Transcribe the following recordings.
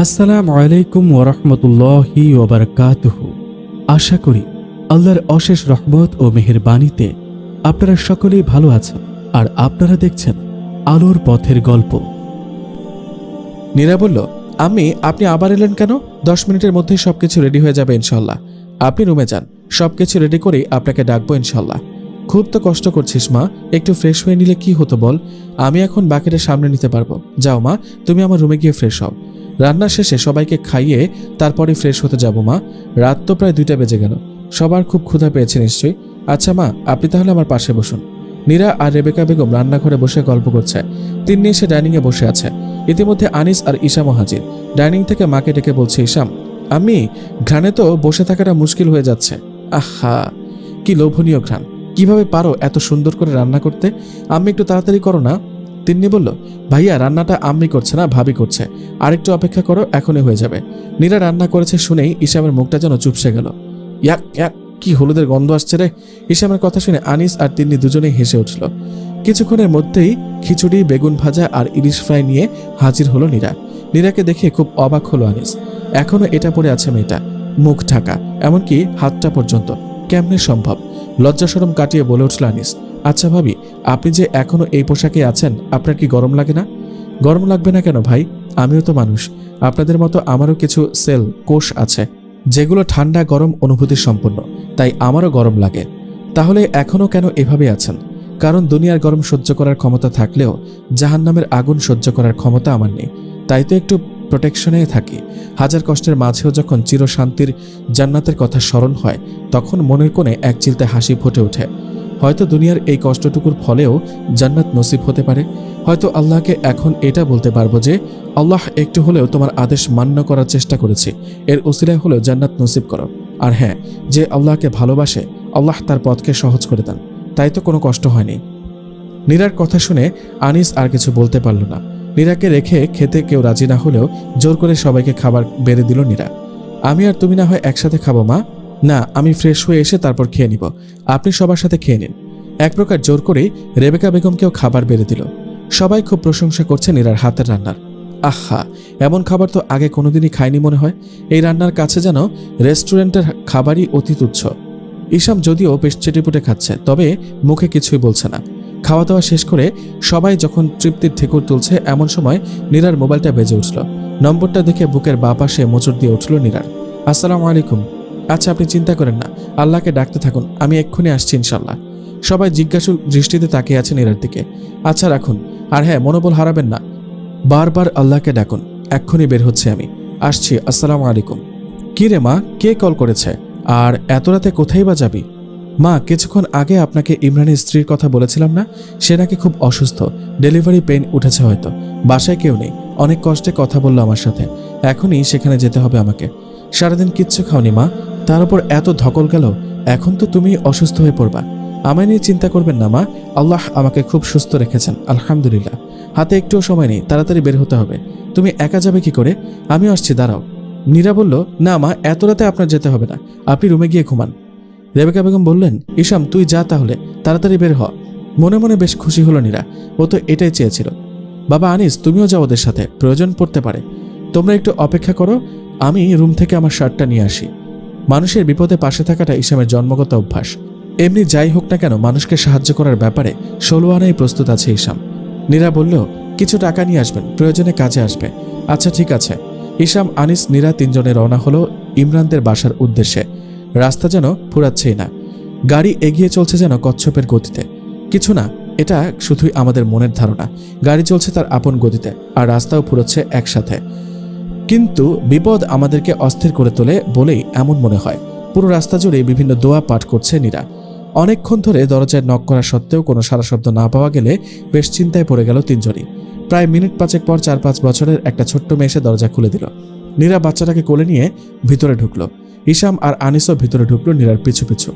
আসসালামু আলাইকুম ওরহমতুল্লাহি ওবরকাতুহ আশা করি আল্লাহর অশেষ রহমত ও মেহেরবাণীতে আপনারা সকলেই ভালো আছেন আর আপনারা দেখছেন আলোর পথের গল্প। নীরা বলল, আমি, আপনি আবার এলেন কেন? দশ মিনিটের মধ্যেই সবকিছু রেডি হয়ে যাবে ইনশাল্লাহ আপনি রুমে যান, সবকিছু রেডি করেই আপনাকে ডাকবো ইনশাল্লাহ খুব তো কষ্ট করছিস মা, একটু ফ্রেশ হয়ে নিলে কি হতো বল? আমি এখন বাকিটা সামনে নিতে পারব। যাও মা, তুমি আমার রুমে গিয়ে ফ্রেশ হও। রান্না শেষে সবাইকে খাইয়ে তারপরে ফ্রেশ হতে যাব, মা। রাত তো প্রায় দুইটা বেজে গেল। সবার খুব ক্ষুধা পেয়েছে নিশ্চয়ই। আচ্ছা মা, আপনি তাহলে আমার পাশে বসুন। নীরা আর রেবেকা বেগম রান্নাঘরে বসে গল্প করছে। তিন্নি এসে ডাইনিংয়ে বসে আছে। ইতিমধ্যে আনিস আর ইশামও হাজির ডাইনিং থেকে মাকে ডেকে বলছে ইশাম আমি? ঘ্রাণে তো বসে থাকাটা মুশকিল হয়ে যাচ্ছে। আহা, কি লোভনীয় ঘ্রাণ। কীভাবে পারো এত সুন্দর করে রান্না করতে? আমি একটু তাড়াতাড়ি করো না? তিন্নি বলল, ভাইয়া, রান্নাটা আম্মি করছে না, ভাবি করছে। আরেকটু অপেক্ষা করো, এখনই হয়ে যাবে। নীরা রান্না করেছে শুনেই ইশামের মুখটা যেন চুপসে গেল। ইয়াক ইয়াক, কি হলুদের গন্ধ আসছে রে? ইশামের কথা শুনে আনিস আর তিন্নি দুজনেই হেসে উঠল। কিছুক্ষণের মধ্যেই খিচুড়ি, বেগুন ভাজা আর ইলিশ ফ্রাই নিয়ে হাজির হলো নীরা নীরাকে দেখে খুব অবাক হলো আনিস। এখনও এটা পরে আছে মেয়েটা। মুখ ঢাকা। এমনকি হাতটা পর্যন্ত। কেমনে সম্ভব? লজ্জাসরম কাটিয়ে বলে উঠল আনিস। আচ্ছা ভাবি, আপনি যে এখনও এই পোশাকে আছেন, আপনার কি গরম লাগে না? গরম লাগবে না কেন ভাই? আমিও তো মানুষ। আপনাদের মতো আমারও কিছু সেল, কোষ আছে, যেগুলো ঠান্ডা, গরম, অনুভূতি সম্পন্ন, তাই আমারও গরম লাগে। তাহলে এখনও কেন এভাবে আছেন? কারণ দুনিয়ার গরম সহ্য করার ক্ষমতা থাকলেও জাহান্নামের আগুন সহ্য করার ক্ষমতা আমার নেই। তাই তো একটু প্রোটেকশনে থাকি। হাজার কষ্টের মাঝেও যখন চিরশান্তির জান্নাতের কথা স্মরণ হয়, তখন মনের কোণে এক চিলতে হাসি ফুটে ওঠে। হয়তো দুনিয়ার এই কষ্টটুকুর ফলেও জান্নাত নসিব হতে পারে। হয়তো আল্লাহকে এখন এটা বলতে পারব যে, আল্লাহ একটু হলেও তোমার আদেশ মান্য করার চেষ্টা করেছি। এর উসিলায় হলেও জান্নাত নসিব করো। আর হ্যাঁ যে আল্লাহকে ভালোবাসে, আল্লাহ তার পথকে সহজ করে দেন। তাই তো কোনো কষ্ট হয়নি। নীরার কথা শুনে আনিস আর কিছু বলতে পারল না। নীরাকে রেখে খেতে কেউ রাজি না হলেও জোর করে সবাইকে খাবার বেড়ে দিল নীরা। আমি আর তুমি না হয় একসাথে খাব, মা? না, আমি ফ্রেশ হয়ে এসে তারপর খেয়ে নিব। আপনি সবার সাথে খেয়ে নিন। এক প্রকার জোর করেই রেবেকা বেগমকেও খাবার বেড়ে দিল। সবাই খুব প্রশংসা করছে নীরার হাতের রান্নার। আহা, এমন খাবার তো আগে কোনোদিনই খায়নি মনে হয়। এই রান্নার কাছে যেন রেস্টুরেন্টের খাবারই অতি তুচ্ছ। ইসাম যদিও বেশ চেটেপুটে খাচ্ছে, তবে মুখে কিছুই বলছে না। খাওয়া দাওয়া শেষ করে সবাই যখন তৃপ্তির ঠেকুর তুলছে, এমন সময় নীরার মোবাইলটা বেজে উঠল। নম্বরটা দেখে বুকের বা পাশে মোচড় দিয়ে উঠল নীরার। আসসালামু আলাইকুম। আচ্ছা আপনি চিন্তা করেন না। আল্লাহকে ডাকতে থাকুন, আমি এক্ষুনি আসছি ইনশাল্লাহ সবাই জিজ্ঞাসু দৃষ্টিতে তাকিয়ে আছেন নীরার দিকে। আচ্ছা রাখুন। আর হ্যাঁ মনোবল হারাবেন না। বারবার আল্লাহকে ডাকুন, এক্ষুনি বের হচ্ছে আমি। আসছি, আসসালামু আলাইকুম। কি রে মা, কে কল করেছে? আর এত রাতে কোথায় বা যাবি? মা, কিছুক্ষণ আগে আপনাকে ইমরানের স্ত্রীর কথা বলেছিলাম না? সে নাকি খুব অসুস্থ। ডেলিভারি পেন উঠেছে হয়তো। বাসায় কেউ নেই। অনেক কষ্টে কথা বলল আমার সাথে। এখনই সেখানে যেতে হবে আমাকে। সারাদিন কিচ্ছু খাওনি মা। তার উপর এত ধকল গেল, এখন তো তুমি অসুস্থ হয়ে পড়বা। আমায় নিয়ে চিন্তা করবেন না, মা। আল্লাহ আমাকে খুব সুস্থ রেখেছেন, আলহামদুলিল্লাহ। হাতে একটুও সময় নেই, তাড়াতাড়ি বের হতে হবে। তুমি একা যাবে কি করে? আমিও আসছি, দাঁড়াও। নীরা বলল, না, মা, এত রাতে আপনার যেতে হবে না। আপনি রুমে গিয়ে ঘুমান। রেবেকা বেগম বললেন ইসাম তুই যা তাহলে, তাড়াতাড়ি বের হ। মনে মনে বেশ খুশি হলো নীরা। ও তো এটাই চেয়েছিল। বাবা আনিস, তুমিও যাও ওদের সাথে, প্রয়োজন পড়তে পারে। তোমরা একটু অপেক্ষা করো, আমি রুম থেকে আমার শার্টটা নিয়ে আসি। মানুষের বিপদে পাশে থাকাটা ইসামের জন্মগত অভ্যাস। এমনি যাই হোক না কেন মানুষকে সাহায্য করার ব্যাপারে ষোলো আনাই প্রস্তুত আছে ইসাম নীরা বলল, কিছু টাকা নিয়ে আসবেন, প্রয়োজনে কাজে আসবে। আচ্ছা ঠিক আছে। ইসাম আনিস, নীরা তিনজনে রওনা হলো ইমরানদের বাসার উদ্দেশ্যে। রাস্তা যেন ফুরাচ্ছেই না। গাড়ি এগিয়ে চলছে যেন কচ্ছপের গতিতে। কিছু না, এটা শুধুই আমাদের মনের ধারণা। গাড়ি চলছে তার আপন গতিতে, আর রাস্তাও ফুরোচ্ছে একসাথে। কিন্তু বিপদ আমাদেরকে অস্থির করে তোলে বলেই এমন মনে হয়। পুরো রাস্তা জুড়ে বিভিন্ন দোয়া পাঠ করছে নীরা। অনেকক্ষণ ধরে দরজায় নক করা সত্ত্বেও কোনো সারা শব্দ না পাওয়া গেলে বেশ চিন্তায় পড়ে গেল তিনজনই। প্রায় মিনিট পাঁচেক পর চার পাঁচ বছরের একটা ছোট্ট মেয়ে এসে দরজা খুলে দিল। নীরা বাচ্চাটাকে কোলে নিয়ে ভিতরে ঢুকলো। ইসাম আর আনিসও ভিতরে ঢুকলো নীরার পিছু পিছু।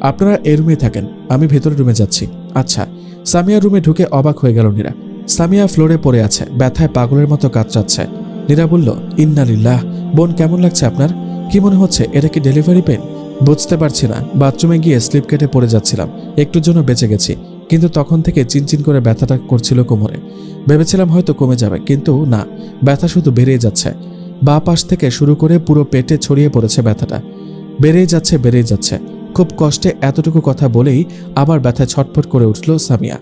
আপনারা এই রুমেই থাকেন, আমি ভেতরে রুমে যাচ্ছি। আচ্ছা সামিয়া রুমে ঢুকে অবাক হয়ে গেল নীরা। সামিয়া ফ্লোরে পড়ে আছে, ব্যথায় পাগলের মতো কাতরাচ্ছে। নীরা বলল ইন্নালিল্লাহ বোন কেমন লাগছে আপনার? কি মনে হচ্ছে, এটা কি ডেলিভারি পেন? বুঝতে পারছি না, বাথরুমে গিয়ে স্লিপ কেটে পড়ে যাচ্ছিলাম, একটুর জন্য বেঁচে গেছি, কিন্তু তখন থেকে চিনচিন করে ব্যথাটা করছিল কোমরে। ভেবেছিলাম হয়তো কমে যাবে, কিন্তু না, ব্যথা শুধু বেড়েই যাচ্ছে। বা পাশ থেকে শুরু করে পুরো পেটে ছড়িয়ে পড়েছে ব্যথাটা। বেড়েই যাচ্ছে বেড়েই যাচ্ছে। খুব কষ্টে এতটুকু কথা বলেই আবার ব্যথা ছটফট করে উঠল সামিয়া।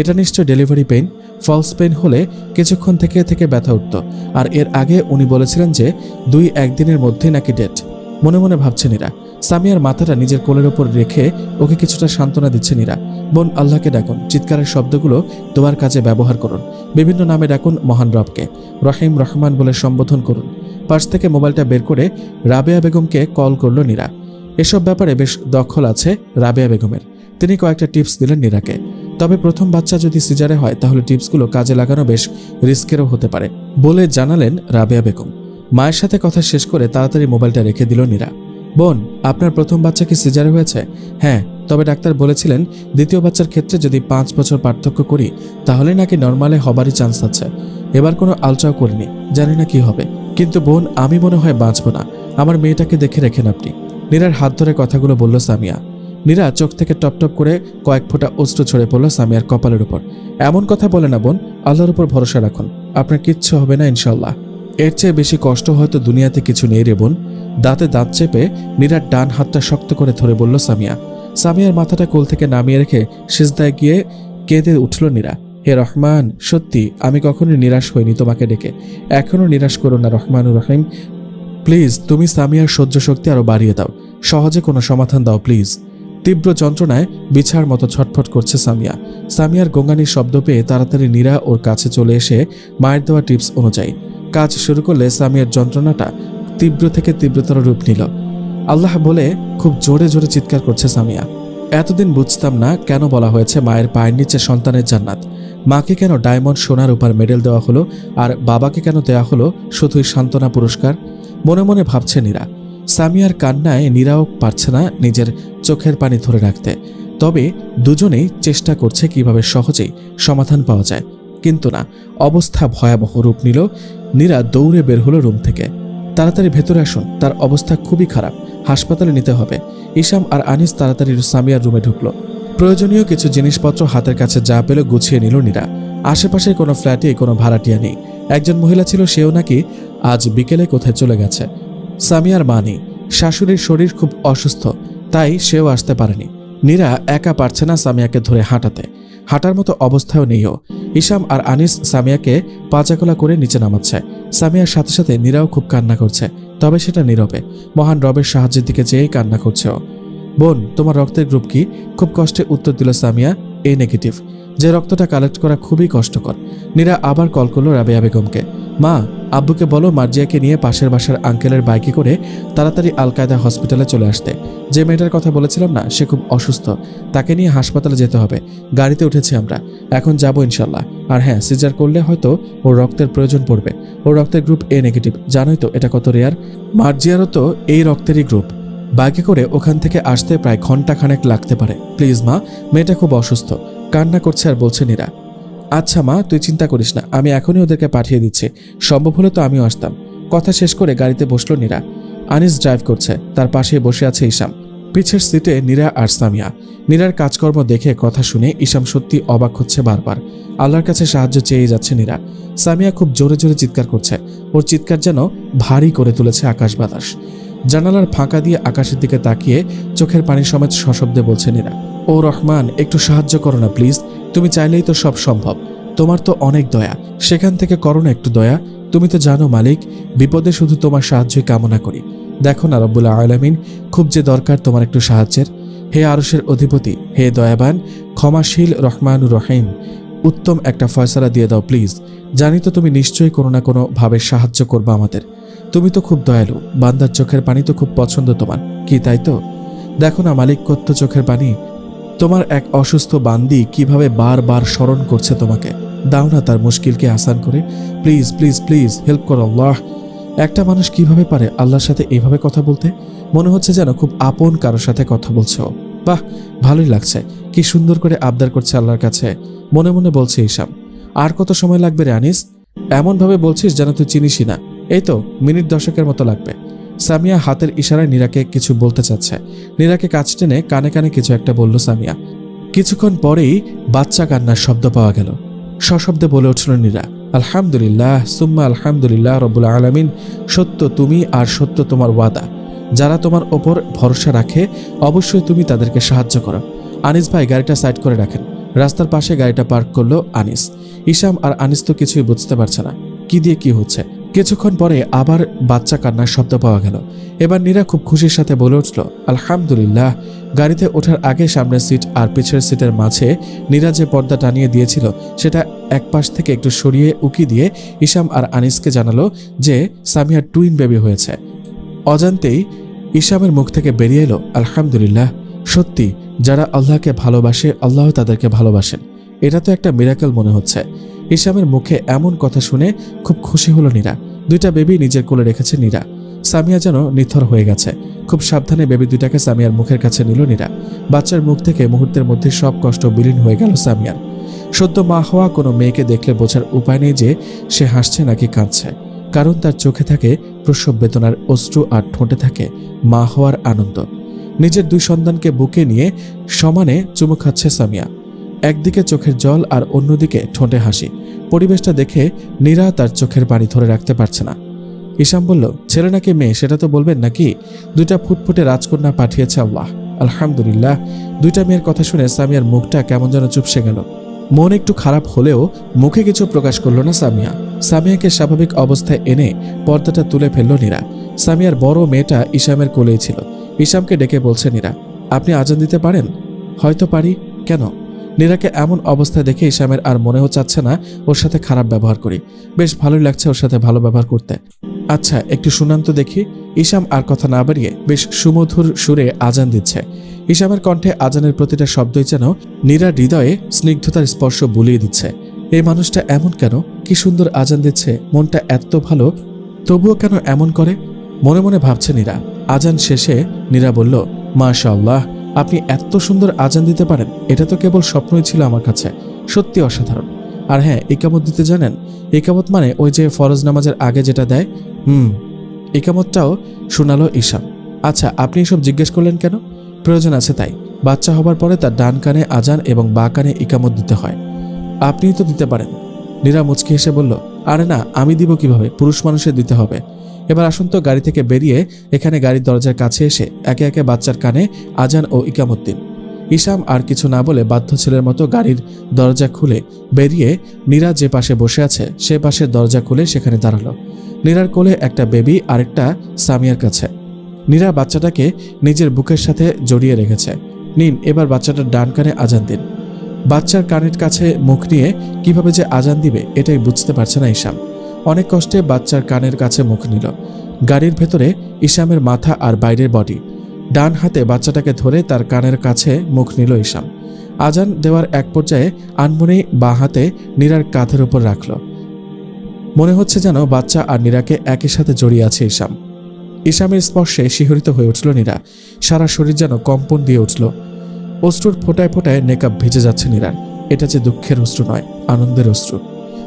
এটা নিশ্চয় ডেলিভারি পেইন ফলস পেইন হলে কিছুক্ষণ থেকে থেকে ব্যথা উঠত, আর এর আগে উনি বলেছিলেন যে দুই একদিনের মধ্যে নাকি ডেট। মনে মনে ভাবছেন নীরা। সামিয়ার মাথাটা নিজের কোলের ওপর রেখে ওকে কিছুটা সান্ত্বনা দিচ্ছে নীরা। বোন, আল্লাহকে ডাকুন। চিৎকারের শব্দগুলো তোমার কাজে ব্যবহার করুন। বিভিন্ন নামে ডাকুন মহান রবকে। রহিম, রহমান বলে সম্বোধন করুন। পার্স থেকে মোবাইলটা বের করে রাবেয়া বেগমকে কল করল নীরা। এসব ব্যাপারে বেশ দখল আছে রাবেয়া বেগমের। তিনি কয়েকটা টিপস দিলেন নীরাকে। তবে প্রথম বাচ্চা যদি সিজারে হয়, তাহলে টিপসগুলো কাজে লাগানো বেশ রিস্কেরও হতে পারে, বলে জানালেন রাবেয়া বেগম। মায়ের সাথে কথা শেষ করে তাড়াতাড়ি মোবাইলটা রেখে দিল নীরা। বোন, আপনার প্রথম বাচ্চা কি সিজারে হয়েছে? হ্যাঁ তবে ডাক্তার বলেছিলেন দ্বিতীয় বাচ্চার ক্ষেত্রে যদি পাঁচ বছর পার্থক্য করি তাহলে নাকি নর্মালে হবারই চান্স আছে। এবার কোনো আলট্রাও করিনি, জানি না কি হবে। কিন্তু বোন, আমি মনে হয় বাঁচব না। আমার মেয়েটাকে দেখে রেখেন আপনি। নীরার হাত ধরে কথাগুলো বলল সামিয়া। নীরা চোখ থেকে টপ টপ করে কয়েক ফোঁটা অস্ত্র ছড়ে পড়ল সামিয়ার কপালের উপর। এমন কথা বলে না, বোন। আল্লাহর উপর ভরসা রাখুন। আপনার কিচ্ছু হবে না ইনশাল্লাহ এর চেয়ে বেশি কষ্ট হয়তো দুনিয়াতে কিছু নেই রে, বোন। দাঁতে দাঁত চেপে নীরার ডান হাতটা শক্ত করে ধরে বলল সামিয়া। সামিয়ার মাথাটা কোল থেকে নামিয়ে রেখে সিজদায় গিয়ে কেঁদে উঠল নীরা। হে রহমান, সত্যি, আমি কখনোই নিরাশ হইনি তোমাকে ডেকে। এখনও নিরাশ করো না, রহমানুর রহিম। প্লিজ, তুমি সামিয়ার সহ্য শক্তি আরও বাড়িয়ে দাও। সহজে কোনো সমাধান দাও, প্লিজ। তীব্র যন্ত্রণায় বিছার মতো ছটফট করছে সামিয়া। সামিয়ার গঙ্গানির শব্দ পেয়ে তাড়াতাড়ি নীরা ওর কাছে চলে এসে মায়ের দেওয়া টিপস অনুযায়ী কাজ শুরু করলে সামিয়ার যন্ত্রণাটা তীব্র থেকে তীব্রতর রূপ নিল। আল্লাহ বলে, খুব জোরে জোরে চিৎকার করছে সামিয়া। এতদিন বুঝতাম না কেন বলা হয়েছে মায়ের পায়ের নিচে সন্তানের জান্নাত। মাকে কেন ডায়মন্ড সোনার উপর মেডেল দেওয়া হলো আর বাবাকে কেন দেওয়া হলো শুধুই সান্ত্বনা পুরস্কার? মনে মনে ভাবছে নীরা। সামিয়ার কান্নায় নীরাও পারছে না নিজের চোখের পানি ধরে রাখতে। তবে দুজনেই চেষ্টা করছে কীভাবে সহজেই সমাধান পাওয়া যায়। কিন্তু না, অবস্থা ভয়াবহ রূপ নিল। নীরা দৌড়ে বের হলো রুম থেকে। তাড়াতাড়ি ভেতরে আসুন, তার অবস্থা খুবই খারাপ। হাসপাতালে নিতে হবে। ইসাম আর আনিস তাড়াতাড়ি সামিয়ার রুমে ঢুকলো। প্রয়োজনীয় কিছু জিনিসপত্র হাতের কাছে যা পেল গুছিয়ে নিল নীরা। আশেপাশে কোনো ফ্ল্যাটে কোনো ভাড়াটিয়া নেই। একজন মহিলা ছিল, সেও নাকি আজ বিকেলে কোথায় চলে গেছে। সামিয়ার মা নেই শাশুড়ির শরীর খুব অসুস্থ, তাই সেও আসতে পারেনি। নীরা একা পারছে না সামিয়াকে ধরে হাঁটাতে। হাঁটার মতো অবস্থাও নেইও ইসাম আর আনিস সামিয়াকে পাচাকলা করে নিচে নামাচ্ছে। সামিয়ার সাথে সাথে নীরাও খুব কান্না করছে, তবে সেটা নীরবে। মহান রবের সাহায্যের দিকে চেয়েই কান্না করছে ও। বোন, তোমার রক্তের গ্রুপ কি? খুব কষ্টে উত্তর দিল সামিয়া, এ নেগেটিভ। যে রক্তটা কালেক্ট করা খুবই কষ্টকর। নীরা আবার কল করল রাবেয়া বেগমকে। মা, আব্বুকে বলো মার্জিয়াকে নিয়ে পাশের বাসার আঙ্কেলের বাইকে করে তাড়াতাড়ি আল কায়দা হসপিটালে চলে আসতে। যে মেয়েটার কথা বলেছিলাম না, সে খুব অসুস্থ। তাকে নিয়ে হাসপাতালে যেতে হবে। গাড়িতে উঠেছি আমরা। এখন যাব ইনশাল্লাহ আর হ্যাঁ সিজার করলে হয়তো ওর রক্তের প্রয়োজন পড়বে। ওর রক্তের গ্রুপ এ নেগেটিভ। জানোই তো এটা কত রেয়ার। মার্জিয়ারও তো এই রক্তেরই গ্রুপ। বাইকে করে ওখান থেকে আসতে প্রায় ঘণ্টা খানেক লাগতে পারে। প্লিজ মা, মেয়েটা খুব অসুস্থ। কান্না করছে আর বলছে নীরা। আচ্ছা মা, তুই চিন্তা করিস না, আমি এখনই ওদেরকে পাঠিয়ে দিচ্ছি। সম্ভব হলে তো আমিও আসতাম। কথা শেষ করে গাড়িতে বসল নীরা। আনিস ড্রাইভ করছে, তার পাশে বসে আছে ইসাম পিছের সিটে নীরা আর সামিয়া। নীরার কাজকর্ম দেখে কথা শুনে ইসাম সত্যি অবাক হচ্ছে বারবার। আল্লাহর কাছে সাহায্য চেয়ে যাচ্ছে নীরা। সামিয়া খুব জোরে জোরে চিৎকার করছে। ওর চিৎকার যেন ভারী করে তুলেছে আকাশ বাতাস। জানালার ফাঁকা দিয়ে আকাশের দিকে তাকিয়ে চোখের পানি সমেত সশব্দে বলছে নীরা। ও রহমান, একটু সাহায্য করো না, প্লিজ। তুমি চাইলেই তো সব সম্ভব। তোমার তো অনেক দয়া। সেখান থেকে করো না একটু দয়া। তুমি তো জানো, মালিক, বিপদে শুধু তোমার সাহায্যই কামনা করি। দেখো না রব্বুল্লা আলামিন, খুব যে দরকার তোমার একটু সাহায্যের। হে আরশের অধিপতি, হে দয়াবান, ক্ষমাশীল রহমানুর রহিম, উত্তম একটা ফয়সালা দিয়ে দাও, প্লিজ। জানি তো তুমি নিশ্চয়ই কোনো না কোনো ভাবে সাহায্য করবে আমাদের। তুমি তো খুব দয়ালু, বান্দার চোখের পানি তো খুব পছন্দ তোমার, কি তাই তো? দেখো না, মালিক, কত্ত চোখের পানি তোমার এক অসুস্থ বান্দি কীভাবে বারবার স্মরণ করছে তোমাকে? দাও না তার মুশকিলকে আসান করে। প্লিজ প্লিজ প্লিজ, হেল্প করো আল্লাহ। একটা মানুষ কীভাবে পারে আল্লাহর সাথে এভাবে কথা বলতে? মনে হচ্ছে যেন খুব আপন কারোর সাথে কথা বলছো। বাহ, ভালোই লাগছে। কি সুন্দর করে আবদার করছে আল্লাহর কাছে। মনে মনে বলছে ইসাম আর কত সময় লাগবে রে আনিস? এমনভাবে বলছিস যেন তুই চিনিসই না। এই তো, মিনিট দশকের মতো লাগবে। সামিয়া হাতের ইশারায় নীরাকে কিছু বলতে চাচ্ছে। নীরাকে কাছ টেনে কানে কানে কিছু একটা বলল সামিয়া। কিছুক্ষণ পরেই বাচ্চা কান্নার শব্দ পাওয়া গেল। সশব্দে বলে উঠল নীরা, আলহামদুলিল্লাহ, সুম্মা আলহামদুলিল্লাহ রব্বুল আলমিন। সত্য তুমি আর সত্য তোমার ওয়াদা। যারা তোমার ওপর ভরসা রাখে, অবশ্যই তুমি তাদেরকে সাহায্য করো। আনিস ভাই গাড়িটা সাইড করে রাখেন। রাস্তার পাশে গাড়িটা পার্ক করল আনিস। ইসাম আর আনিস তো কিছুই বুঝতে পারছে না। কি দিয়ে কি হচ্ছে? কিছুক্ষণ পরে আবার বাচ্চা কান্নার শব্দ পাওয়া গেল। এবার নীরা খুব খুশির সাথে বলে উঠল, আলহামদুলিল্লাহ। গাড়িতে ওঠার আগে সামনের সিট আর পিছের সিটের মাঝে নীরা যে পর্দা টানিয়ে দিয়েছিল, সেটা এক পাশ থেকে একটু সরিয়ে উকি দিয়ে ইসাম আর আনিসকে জানালো যে সামিয়ার টুইন বেবি হয়েছে। অজান্তেই ইসামের মুখ থেকে বেরিয়ে এলো, আলহামদুলিল্লাহ, সত্যি, যারা আল্লাহকে ভালোবাসে, আল্লাহ তাদেরকে ভালোবাসেন। এটা তো একটা মিরাকেল মনে হচ্ছে। ইসামের মুখে এমন কথা শুনে খুব খুশি হলো নীরা। দুইটা বেবি নিজের কোলে রেখেছে নীরা। সামিয়া যেন নিথর হয়ে গেছে। খুব সাবধানে বেবি দুইটাকে সামিয়ার মুখের কাছে নিল নীরা। বাচ্চার মুখ থেকে মুহূর্তের মধ্যে সব কষ্ট বিলীন হয়ে গেল সামিয়ার। সদ্য মা হওয়া কোনো মেয়েকে দেখলে বোঝার উপায় নেই যে সে হাসছে নাকি কাঁদছে। কারণ তার চোখে থাকে প্রসব বেদনার অশ্রু আর ঠোঁটে থাকে মা হওয়ার আনন্দ। নিজের দুই সন্তানকে বুকে নিয়ে সমানে চুমু খাচ্ছে সামিয়া। একদিকে চোখের জল আর অন্যদিকে ঠোঁটে হাসি। পরিবেশটা দেখে নীরা তার চোখের বাড়ি ধরে রাখতে পারছে না। ইসাম বলল, ছেলে নাকি মেয়ে, সেটা তো বলবেন নাকি? দুইটা ফুটফুটে রাজকন্যা পাঠিয়েছে আল্লাহ। আলহামদুলিল্লাহ। দুইটা মেয়ের কথা শুনে সামিয়ার মুখটা কেমন যেন চুপসে গেল। মন একটু খারাপ হলেও মুখে কিছু প্রকাশ করল না সামিয়া। সামিয়াকে স্বাভাবিক অবস্থায় এনে পর্দাটা তুলে ফেলল নীরা। সামিয়ার বড় মেয়েটা ইসামের কোলেই ছিল। ইসামকে ডেকে বলছে, নীরা, আপনি আজান দিতে পারেন? হয়তো পারি। কেন? নীরাকে এমন অবস্থায় দেখে ইসামের আর মনেও চাচ্ছে না ওর সাথে খারাপ ব্যবহার করি। বেশ ভালোই লাগছে ওর সাথে ভালো ব্যবহার করতে। আচ্ছা একটু শুনান তো দেখি। ইসাম আর কথা না বাড়িয়ে বেশ সুমধুর সুরে আজান দিচ্ছে। ইসামের কণ্ঠে আজানের প্রতিটা শব্দই যেন নীরা হৃদয়ে স্নিগ্ধতার স্পর্শ বুলিয়ে দিচ্ছে। এই মানুষটা এমন কেন? কি সুন্দর আজান দিচ্ছে। মনটা এত ভালো। তবুও কেন এমন করে? মনে মনে ভাবছে নীরা। আজান শেষে নীরা বলল, মাশাআল্লাহ। আপনি এত সুন্দর আজান দিতে পারেন, এটা তো কেবল স্বপ্নই ছিল আমার কাছে, সত্যি অসাধারণ। আর হ্যাঁ একামত দিতে জানেন? একামত মানে ওই যে ফরজ নামাজের আগে যেটা দেয়? হুম একামতটাও শোনালো ঈশান। আচ্ছা আপনি এসব জিজ্ঞেস করলেন কেন? প্রয়োজন আছে তাই। বাচ্চা হবার পরে তার ডান কানে আজান এবং বা কানে ইকামত দিতে হয়। আপনিই তো দিতে পারেন। নীরা মুচকি হেসে বলল, আরে না, আমি দিব কীভাবে? পুরুষ মানুষের দিতে হবে। এবার আসুন তো গাড়ি থেকে বেরিয়ে এখানে গাড়ির দরজার কাছে এসে একে একে বাচ্চার কানে আজান ও ইকামত দিন ইসাম আর কিছু না বলে বাধ্য ছেলের মতো গাড়ির দরজা খুলে বেরিয়ে নীরা যে পাশে বসে আছে, সে পাশের দরজা খুলে সেখানে দাঁড়াল। নীরার কোলে একটা বেবি, আরেকটা সামিয়ার কাছে। নীরা বাচ্চাটাকে নিজের বুকের সাথে জড়িয়ে রেখেছে। নিন, এবার বাচ্চাটার ডান কানে আজান দিন। বাচ্চার কানের কাছে মুখ নিয়ে কীভাবে যে আজান দিবে, এটাই বুঝতে পারছে না ইসাম অনেক কষ্টে বাচ্চার কানের কাছে মুখ নিল। গাড়ির ভেতরে ইসামের মাথা আর বাইরের বডি। ডান হাতে বাচ্চাটাকে ধরে তার কানের কাছে মুখ নিল ইসাম আজান দেওয়ার এক পর্যায়ে আনমনে বা হাতে নীরার কাঁধের উপর রাখল। মনে হচ্ছে যেন বাচ্চা আর নীরাকে একই সাথে জড়িয়ে আছে ইসাম ইসামের স্পর্শে শিহরিত হয়ে উঠল নীরা। সারা শরীর যেন কম্পন দিয়ে উঠল। অশ্রুর ফোটায় ফোটায় নেকাব ভেজে যাচ্ছে নীরার। এটা যে দুঃখের অশ্রু নয়, আনন্দের অশ্রু।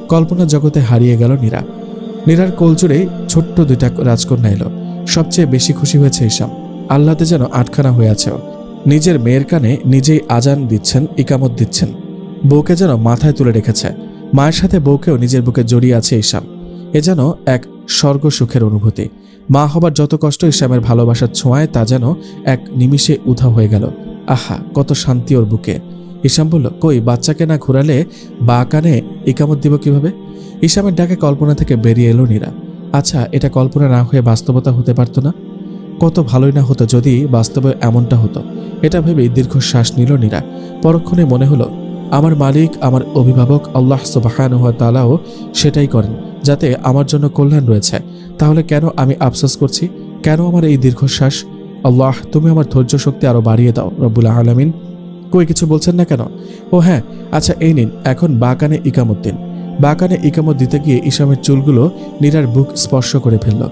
কল্পনা জগতে হারিয়ে গেল নীরা। নীরার কোলজুড়ে ছোট্ট দুইটা রাজকন্যা এলো। সবচেয়ে বেশি খুশি হয়েছে ইসাম আল্লাতে যেন আটখানা হয়ে আছে নিজের মেয়ের কানে নিজেই আজান দিচ্ছেন, ইকামত দিচ্ছেন। বউকে যেন মাথায় তুলে রেখেছে। মায়ের সাথে বউকেও নিজের বুকে জড়িয়ে আছে ইসাম এ যেন এক স্বর্গ সুখের অনুভূতি। মা হবার যত কষ্ট ইসামের ভালোবাসার ছোঁয়ায়, তা যেন এক নিমিষে উধাও হয়ে গেল। আহা, কত শান্তি ওর বুকে। ইসাম বলল, কই, বাচ্চাকে না ঘুরালে বা কানে ইকামত দিব কীভাবে? ইসামের ডাকে কল্পনা থেকে বেরিয়ে এলো নীরা। আচ্ছা এটা কল্পনা না হয়ে বাস্তবতা হতে পারতো না? কত ভালোই না হতো যদি বাস্তবে এমনটা হতো। এটা ভেবেই দীর্ঘ শ্বাস নিল নীরা। পরক্ষণে মনে হলো, আমার মালিক, আমার অভিভাবক আল্লাহ সুবাহানুয়া তালাও সেটাই করেন, যাতে আমার জন্য কল্যাণ রয়েছে। তাহলে কেন আমি আফসোস করছি? কেন আমার এই দীর্ঘশ্বাস? আল্লাহ, তুমি আমার ধৈর্য শক্তি আরও বাড়িয়ে দাও, রব্বুল আলমিন। কই কিছু বলছেন না কেন? ও হ্যাঁ আচ্ছা এই নিন, এখন বাকানে ইকামত দিন বাকানে ইকামত দিতে গিয়ে ইসামের চুলগুলো নীরার বুক স্পর্শ করে ফেলল।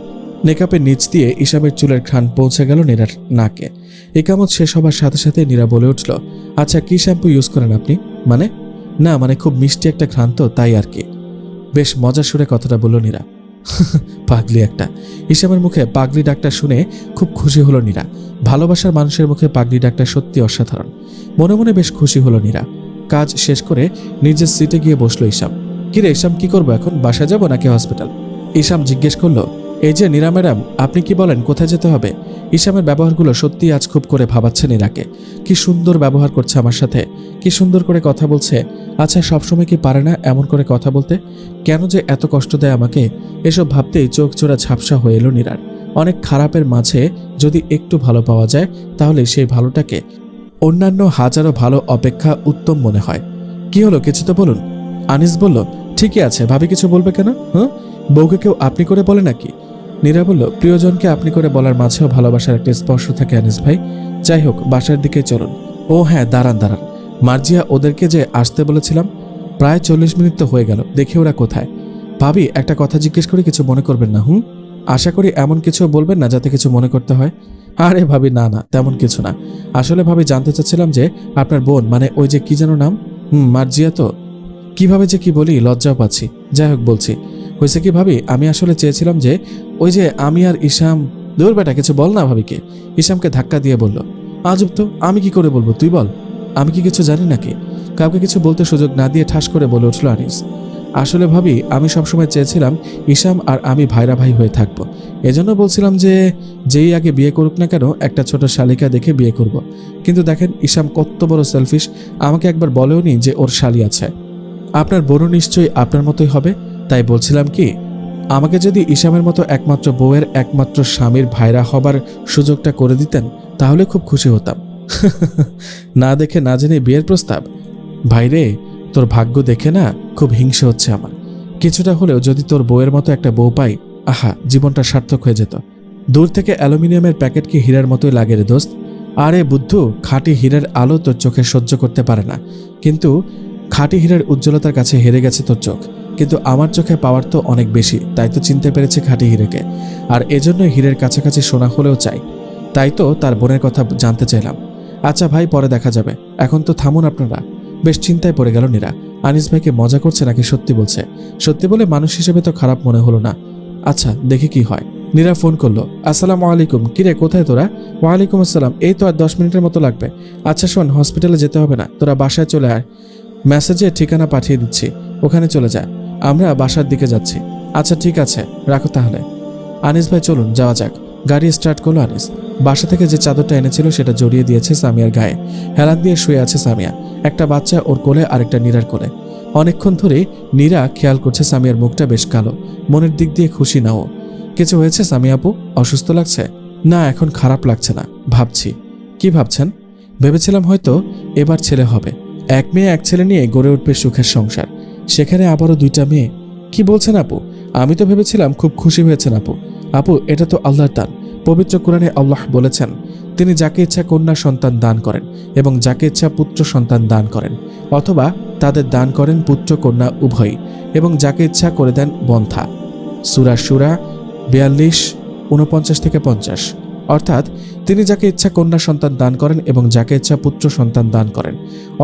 নেকাপের নিচ দিয়ে ইসামের চুলের ঘ্রাণ পৌঁছে গেল নীরার নাকে। ইকামত শেষ হবার সাথে সাথে নীরা বলে উঠল আচ্ছা কি শ্যাম্পু ইউজ করেন আপনি? মানে? না মানে খুব মিষ্টি একটা ঘ্রাণ তো, তাই আর কি। বেশ মজা সুরে কথাটা বলল নীরা। পাগলি একটা। ইসামের মুখে পাগলি ডাক্তার শুনে খুব খুশি হলো নীরা। ভালোবাসার মানুষের মুখে পাগলি ডাক্তার সত্যি অসাধারণ। মনে মনে বেশ খুশি হলো নীরা। কাজ শেষ করে নিজের সিটে গিয়ে বসল ইসাম কিরে ইসাম কি করব এখন? বাসা যাব নাকি হসপিটাল ইসাম জিজ্ঞেস করল, এই যে নীরা ম্যাডাম, আপনি কি বলেন, কোথায় যেতে হবে? ইসামের ব্যবহারগুলো সত্যি আজ খুব করে ভাবাচ্ছে নীরাকে। কি সুন্দর ব্যবহার করছে আমার সাথে। কি সুন্দর করে কথা বলছে। আচ্ছা সবসময় কি পারে না এমন করে কথা বলতে? কেন যে এত কষ্ট দেয় আমাকে? এসব ভাবতেই চোখ চোরা ঝাপসা হয়ে এলো নীরার। অনেক খারাপের মাঝে যদি একটু ভালো পাওয়া যায়, তাহলে সেই ভালোটাকে অন্যান্য হাজারো ভালো অপেক্ষা উত্তম মনে হয়। কি হলো, কিছু তো বলুন। আনিস বলল, ঠিকই আছে, ভাবি কিছু বলবে কেন? হ্যাঁ বউকে কেউ আপনি করে বলে নাকি? নীরা বলল, প্রিয়জনকে আপনি করে বলার মাঝেও ভালোবাসার একটা স্পর্শ থাকে আনিস ভাই। যাই হোক, বাসার দিকে চলুন। ও হ্যাঁ দাঁড়ান দাঁড়ান। মার্জিয়া ওদেরকে যে আসতে বলেছিলাম, প্রায় চল্লিশ মিনিট তো হয়ে গেল, দেখে ওরা কোথায়। ভাবি, একটা কথা জিজ্ঞেস করে কিছু মনে করবেন না, হুম? আশা করি এমন কিছু বলবেন না যাতে কিছু মনে করতে হয়। আরে ভাবি, না না, তেমন কিছু না। আসলে ভাবি জানতে চাচ্ছিলাম যে আপনার বোন মানে ওই যে কি যেন নাম? হুম, মার্জিয়া তো। কীভাবে যে কি বলি, লজ্জাও পাচ্ছি। যাই হোক, বলছি। হয়েছে কি ভাবি, আমি আসলে চেয়েছিলাম যে ওই যে আমি আর ইসাম দূর বেটা, কিছু বল না ভাবিকে। ইসামকে ধাক্কা দিয়ে বলল, আজব তো, আমি কি করে বলব, তুই বল। আমি কি কিছু জানি নাকি? কাউকে কিছু বলতে সুযোগ না দিয়ে ঠাস করে বলে উঠল আনিস। আসলে ভাবি, আমি সবসময় চেয়েছিলাম ইসাম আর আমি ভাইরা ভাই হয়ে থাকব। এজন্য বলছিলাম যে, যেই আগে বিয়ে করুক না কেন, একটা ছোট শালিকা দেখে বিয়ে করব। কিন্তু দেখেন ইসাম কত বড় সেলফিশ আমাকে একবার বলেওনি যে ওর শালি আছে। আপনার বোনও নিশ্চয়ই আপনার মতোই হবে, তাই বলছিলাম কি, আমাকে যদি ইসামের মতো একমাত্র বউয়ের একমাত্র স্বামীর ভাইরা হবার সুযোগটা করে দিতেন, তাহলে খুব খুশি হতাম। না দেখে না জেনে বিয়ের প্রস্তাব? ভাইরে, তোর ভাগ্য দেখে না খুব হিংসে হচ্ছে আমার। কিছুটা হলেও যদি তোর বউয়ের মতো একটা বউ পাই, আহা, জীবনটা সার্থক হয়ে যেত। দূর থেকে অ্যালুমিনিয়ামের প্যাকেট কি হীরার মতোই লাগে রে দোস্ত? আরে বুদ্ধু, খাঁটি হীরের আলো তোর চোখে সহ্য করতে পারে না। কিন্তু খাঁটি হীরের উজ্জ্বলতার কাছে হেরে গেছে তোর চোখ। কিন্তু আমার চোখে পাওয়ার তো অনেক বেশি, তাই তো চিনতে পেরেছে খাঁটি হীরেকে। আর এজন্য হীরের কাছাকাছি শোনা হলেও চাই। তাই তো তার বোনের কথা জানতে চাইলাম। আচ্ছা ভাই, পরে দেখা যাবে। এখন তো থামুন আপনারা। বেশ চিন্তায় পড়ে গেল নীরা। আনিস ভাইকে মজা করছে নাকি সত্যি বলছে? সত্যি বলে মানুষ হিসেবে তো খারাপ মনে হলো না। আচ্ছা দেখি কি হয়। নীরা ফোন করল, আসসালামু আলাইকুম। কিরে কোথায় তোরা? ওয়ালাইকুম আসসালাম। এই তো আর দশ মিনিটের মতো লাগবে। আচ্ছা শোন, হসপিটালে যেতে হবে না। তোরা বাসায় চলে আয়। মেসেজে ঠিকানা পাঠিয়ে দিচ্ছি। ওখানে চলে যা। আমরা বাসার দিকে যাচ্ছি। আচ্ছা ঠিক আছে। রাখো তাহলে। আনিস ভাই, চলুন, যাওয়া যাক। গাড়ি স্টার্ট করল আনিস। বাসা থেকে যে চাদরটা এনেছিল সেটা জড়িয়ে দিয়েছে সামিয়ার গায়ে। হেলান দিয়ে শুয়ে আছে সামিয়া। একটা বাচ্চা ওর কোলে, আরেকটা নীরার কোলে। অনেকক্ষণ ধরে নীরা খেয়াল করছে সামিয়ার মুখটা বেশ কালো। মনের দিক দিয়ে খুশি না ও। কিছু হয়েছে সামিয়া আপু? অসুস্থ লাগছে? না, এখন খারাপ লাগছে না। ভাবছি। কি ভাবছেন? ভেবেছিলাম হয়তো এবার ছেলে হবে। এক মেয়ে, এক ছেলে নিয়ে গড়ে উঠবে সুখের সংসার। সেখানে আবারও দুইটা মেয়ে। কি বলছেন আপু? আমি তো ভেবেছিলাম খুব খুশি হয়েছেন আপু। আপু, এটা তো আল্লাহর দান। পবিত্র কোরআনে আল্লাহ বলেছেন, তিনি যাকে ইচ্ছা কন্যা সন্তান দান করেন এবং যাকে ইচ্ছা পুত্র সন্তান দান করেন, অথবা তাদের দান করেন পুত্র কন্যা উভয়ই এবং যাকে ইচ্ছা করে দেন বন্থা। সুরা সুরা বিয়াল্লিশ উনপঞ্চাশ থেকে পঞ্চাশ। অর্থাৎ, তিনি যাকে ইচ্ছা কন্যা সন্তান দান করেন এবং যাকে ইচ্ছা পুত্র সন্তান দান করেন,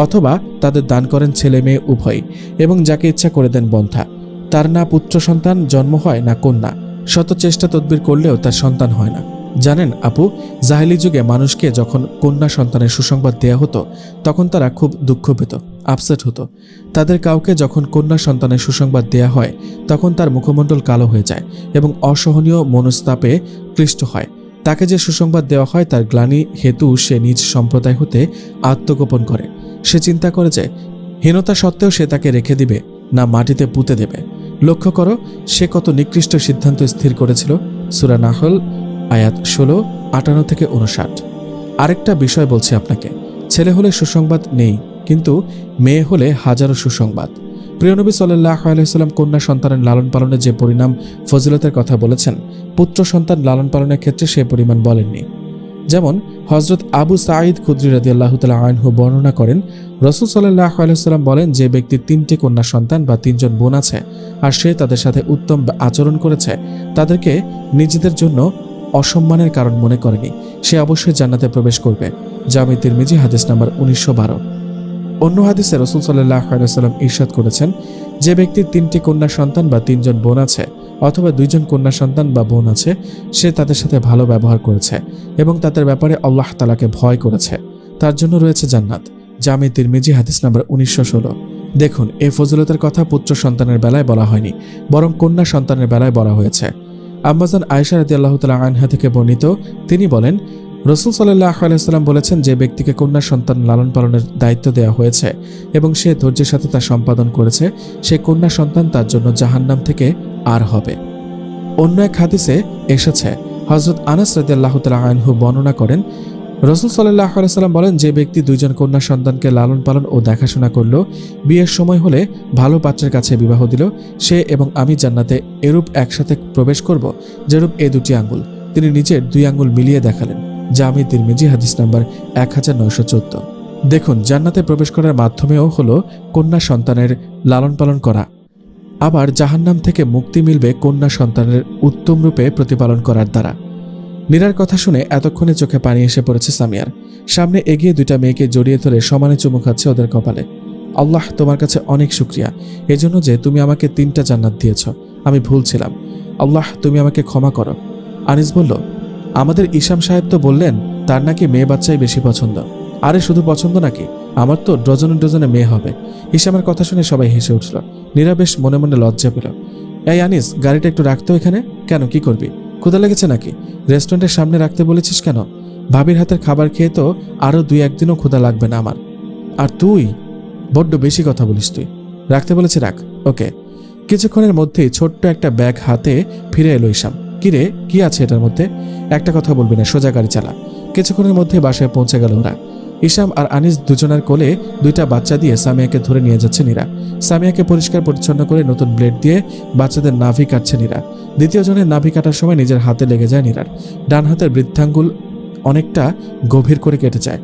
অথবা তাদের দান করেন ছেলে মেয়ে উভয়ই এবং যাকে ইচ্ছা করে দেন বন্থা। তার না পুত্র সন্তান জন্ম হয় না কন্যা। শত চেষ্টা তদবির করলেও তার সন্তান হয় না। জানেন আপু, জাহেলি যুগে মানুষকে যখন কন্যা সন্তানের সুসংবাদ দেয়া হতো, তখন তারা খুব দুঃখ পেত আপসেট হতো। তাদের কাউকে যখন কন্যা সন্তানের সুসংবাদ দেয়া হয়, তখন তার মুখমণ্ডল কালো হয়ে যায় এবং অসহনীয় মনস্তাপে ক্লিষ্ট হয়। তাকে যে সুসংবাদ দেওয়া হয়, তার গ্লানি হেতু সে নিজ সম্প্রদায় হতে আত্মগোপন করে। সে চিন্তা করে যে, হীনতা সত্ত্বেও সে তাকে রেখে দিবে, না মাটিতে পুঁতে দেবে। লক্ষ্য করো, সে কত নিকৃষ্ট সিদ্ধান্ত স্থির করেছিল। সুরা নাহল, আয়াত ষোলো, আটান্ন থেকে উনষাট আরেকটা বিষয় বলছি আপনাকে, ছেলে হলে সুসংবাদ নেই, কিন্তু মেয়ে হলে হাজারো সুসংবাদ। প্রিয়নবী সাল্লাহ আলাইসাল্লাম কন্যা সন্তানের লালন পালনের যে পরিণাম ফজিলতের কথা বলেছেন, পুত্র সন্তান লালন পালনের ক্ষেত্রে সে পরিমাণ বলেননি। যেমন হজরত আবু সাঈদ খুদ্রি রাদি আল্লাহ তালা আইনহু বর্ণনা করেন রসুল সাল্লাহ আলাইসাল্লাম বলেন, যে ব্যক্তির তিনটি কন্যা সন্তান বা তিনজন বোন আছে আর সে তাদের সাথে উত্তম আচরণ করেছে, তাদেরকে নিজেদের জন্য অসম্মানের কারণ মনে করেনি। সে অবশ্যই জান্নাতে প্রবেশ করবে। জামি তিরমিজি, হাদিস নাম্বার উনিশশো বারো। অন্য হাদিসে রসুল সাল্লাহ আলাইসাল্লাম ইরশাদ করেছেন, যে ব্যক্তির তিনটি কন্যা সন্তান বা তিনজন বোন আছে অথবা দুইজন কন্যা সন্তান বা বোন আছে, সে তাদের সাথে ভালো ব্যবহার করেছে এবং তাদের ব্যাপারে আল্লাহ তালাকে ভয় করেছে। তার জন্য রয়েছে জান্নাত। জামি তিরমিজি হাদিস নাম্বার উনিশশো ষোলো। দেখুন, এ ফজিলতের কথা পুত্র সন্তানের বেলায় বলা হয়নি, বরং কন্যা সন্তানের বেলায় বলা হয়েছে। আম্বাজান আয়সা রাদি আল্লাহ তালা আনহা থেকে বর্ণিত, তিনি বলেন, রসুল সাল্লাহ আলাইসাল্লাম বলেছেন যে ব্যক্তিকে কন্যা সন্তান লালন পালনের দায়িত্ব দেওয়া হয়েছে এবং সে ধৈর্যের সাথে তা সম্পাদন করেছে, সে কন্যা সন্তান তার জন্য জাহান্নাম থেকে আর হবে। অন্য এক হাদিসে এসেছে হজরত আনাস রাদি আল্লাহ তালা আনহু বর্ণনা করেন রসুল সাল্লাহ আলাইসাল্লাম বলেন, যে ব্যক্তি দুইজন কন্যা সন্তানকে লালন পালন ও দেখাশোনা করল, বিয়ের সময় হলে ভালো পাত্রের কাছে বিবাহ দিল, সে এবং আমি জান্নাতে এরূপ একসাথে প্রবেশ করব, যেরূপ এ দুটি আঙ্গুল। তিনি নিজের দুই আঙ্গুল মিলিয়ে দেখালেন জামি তিরমিজি হাদিস নাম্বার এক হাজার নয়শো চোদ্দ। দেখুন, জান্নাতে প্রবেশ করার মাধ্যমেও হলো কন্যা সন্তানের লালন পালন করা। আবার জাহান্নাম থেকে মুক্তি মিলবে কন্যা সন্তানের উত্তম রূপে প্রতিপালন করার দ্বারা। নীরার কথা শুনে এতক্ষণে চোখে পানি এসে পড়েছে সামিয়ার। সামনে এগিয়ে দুইটা মেয়েকে জড়িয়ে ধরে সমানে চুমু খাচ্ছে ওদের কপালে। আল্লাহ, তোমার কাছে অনেক শুক্রিয়া। এজন্য যে তুমি আমাকে তিনটা জান্নাত দিয়েছ, আমি ভুল ছিলাম। আল্লাহ, তুমি আমাকে ক্ষমা করো। আনিস বলল, আমাদের ইসাম সাহেব তো বললেন, তার নাকি মেয়ে বাচ্চাই বেশি পছন্দ। আরে, শুধু পছন্দ নাকি? আমার তো ডজনে ডজনে মেয়ে হবে। ইসামের কথা শুনে সবাই হেসে উঠল। নীরা বেশ মনে মনে লজ্জা পেল। এই আনিস, গাড়িটা একটু রাখতো এখানে? কেন, কি করবি? ক্ষুদা লেগেছে নাকি? রেস্টুরেন্টের সামনে রাখতে বলেছিস কেন? ভাবির হাতের খাবার খেয়ে তো আরও দুই একদিনও ক্ষুদা লাগবে না আমার। আর তুই? বড্ড বেশি কথা বলিস তুই। রাখতে বলেছে রাখ। ওকে। কিছুক্ষণের মধ্যেই ছোট্ট একটা ব্যাগ হাতে ফিরে এলো ইসাম কিরে কি আছে এটার মধ্যে? একটা কথা বলবি না, সোজা গাড়ি চালা। কিছুক্ষণের মধ্যে বাসায় পৌঁছে গেল ওরা। ইসাম আর আনিস দুজনের কোলে দুইটা বাচ্চা দিয়ে সামিয়াকে ধরে নিয়ে যাচ্ছে নিরা। সামিয়াকে পরিষ্কার পরিচ্ছন্ন করে নতুন ব্লেড দিয়ে বাচ্চাদের নাভি কাটছে নীরা। দ্বিতীয় জনের নাভি কাটার সময় নিজের হাতে লেগে যায় নীরার। ডান হাতের বৃদ্ধাঙ্গুল অনেকটা গভীর করে কেটে যায়।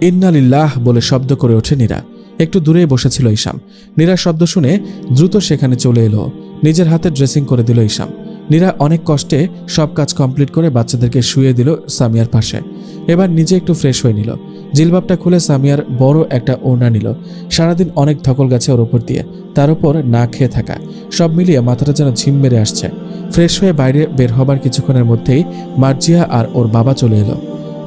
ইন্নালিল্লাহ বলে শব্দ করে ওঠে নীরা। একটু দূরে বসেছিল ইসাম নীরার শব্দ শুনে দ্রুত সেখানে চলে এলো। নিজের হাতে ড্রেসিং করে দিল ইসাম নীরা অনেক কষ্টে সব কাজ কমপ্লিট করে বাচ্চাদেরকে শুয়ে দিল সামিয়ার পাশে। এবার নিজে একটু ফ্রেশ হয়ে নিল। জিলবাবটা খুলে সামিয়ার বড় একটা ওড়না নিল। সারাদিন অনেক ধকল গেছে ওর উপর দিয়ে। তার উপর না খেয়ে থাকা। সব মিলিয়ে মাথাটা যেন ঝিম মেরে আসছে। ফ্রেশ হয়ে বাইরে বের হবার কিছুক্ষণের মধ্যেই মার্জিয়া আর ওর বাবা চলে এলো।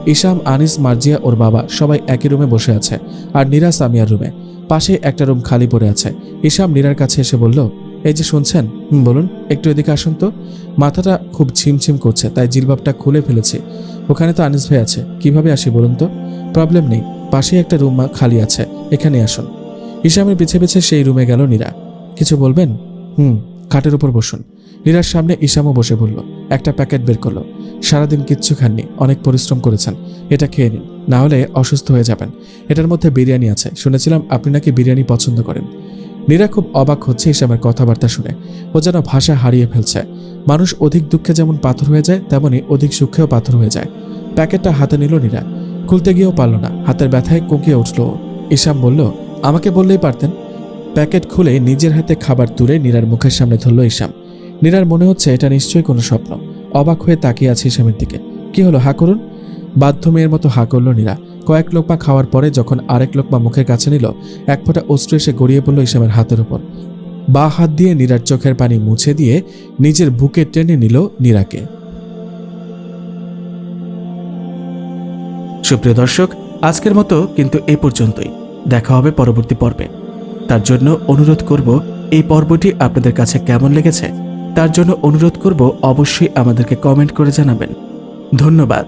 ইসাম আনিস, মার্জিয়া, ওর বাবা সবাই একই রুমে বসে আছে আর নীরা সামিয়ার রুমে। পাশে একটা রুম খালি পড়ে আছে। ইসাম নীরার কাছে এসে বলল, এই যে শুনছেন? বলুন, একটু এদিকে আসুন তো। মাথাটা খুব ঝিমঝিম করছে, তাই জিলবাবটা খুলে ফেলেছি। ওখানে তো আনিস ভাই আছে। কীভাবে আসি বলুন তো? প্রবলেম নেই, পাশেই একটা রুম খালি আছে, এখানে আসুন। ইসামের পিছে পিছে সেই রুমে গেল নীরা। কিছু বলবেন? হুম, খাটের উপর বসুন। নীরার সামনে ইসামও বসে বলল একটা প্যাকেট বের করল। সারাদিন কিচ্ছু খাননি, অনেক পরিশ্রম করেছেন। এটা খেয়ে নিন, না হলে অসুস্থ হয়ে যাবেন। এটার মধ্যে বিরিয়ানি আছে, শুনেছিলাম আপনি নাকি বিরিয়ানি পছন্দ করেন। নীরা খুব অবাক হচ্ছে ইসামের কথাবার্তা শুনে। ও যেন ভাষা হারিয়ে ফেলছে। মানুষ অধিক দুঃখে যেমন পাথর হয়ে যায়, তেমনি অধিক সুখেও পাথর হয়ে যায়। প্যাকেটটা হাতে নিল নীরা। খুলতে গিয়েও পারল না। হাতের ব্যথায় কুঁকিয়ে উঠল। ইসাম বলল, আমাকে বললেই পারতেন? প্যাকেট খুলে নিজের হাতে খাবার তুলে নীরার মুখের সামনে ধরল ইসাম নীরার মনে হচ্ছে এটা নিশ্চয়ই কোনো স্বপ্ন। অবাক হয়ে তাকিয়ে আছে ইসামের দিকে। কি হলো? হা করুন? বাধ্য মেয়ের মতো হা করল নীরা। কয়েক লোকমা খাওয়ার পরে যখন আরেক লোকমা মুখের কাছে নিল, এক ফোঁটা অস্ত্র এসে গড়িয়ে পড়ল ইসামের হাতের উপর। বা হাত দিয়ে নীরার চোখের পানি মুছে দিয়ে নিজের বুকে টেনে নিল নীরাকে। সুপ্রিয় দর্শক, আজকের মতো কিন্তু এ পর্যন্তই। দেখা হবে পরবর্তী পর্বে। তার জন্য অনুরোধ করব, এই পর্বটি আপনাদের কাছে কেমন লেগেছে? তার জন্য অনুরোধ করব, অবশ্যই আমাদেরকে কমেন্ট করে জানাবেন। ধন্যবাদ।